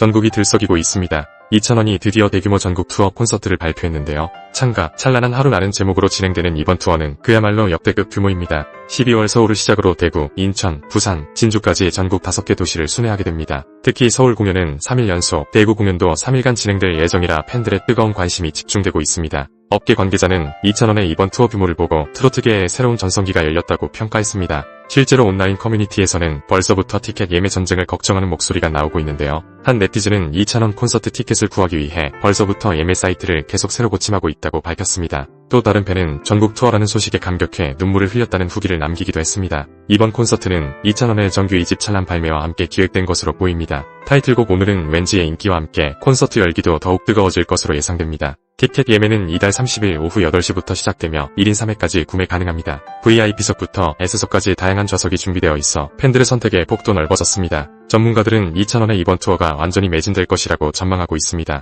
전국이 들썩이고 있습니다. 2,000원이 드디어 대규모 전국 투어 콘서트를 발표했는데요. 창가, 찬란한 하루라는 제목으로 진행되는 이번 투어는 그야말로 역대급 규모입니다. 12월 서울을 시작으로 대구, 인천, 부산, 진주까지 전국 5개 도시를 순회하게 됩니다. 특히 서울 공연은 3일 연속, 대구 공연도 3일간 진행될 예정이라 팬들의 뜨거운 관심이 집중되고 있습니다. 업계 관계자는 2,000원의 이번 투어 규모를 보고 트로트계의 새로운 전성기가 열렸다고 평가했습니다. 실제로 온라인 커뮤니티에서는 벌써부터 티켓 예매 전쟁을 걱정하는 목소리가 나오고 있는데요. 한 네티즌은 2,000원 콘서트 티켓을 구하기 위해 벌써부터 예매 사이트를 계속 새로 고침하고 있다고 밝혔습니다. 또 다른 팬은 전국 투어라는 소식에 감격해 눈물을 흘렸다는 후기를 남기기도 했습니다. 이번 콘서트는 2,000원의 정규 2집 찬란 발매와 함께 기획된 것으로 보입니다. 타이틀곡 오늘은 왠지의 인기와 함께 콘서트 열기도 더욱 뜨거워질 것으로 예상됩니다. 티켓 예매는 이달 30일 오후 8시부터 시작되며 1인 3회까지 구매 가능합니다. VIP석부터 S석까지 다양한 좌석이 준비되어 있어 팬들의 선택의 폭도 넓어졌습니다. 전문가들은 2,000원의 이번 투어가 완전히 매진될 것이라고 전망하고 있습니다.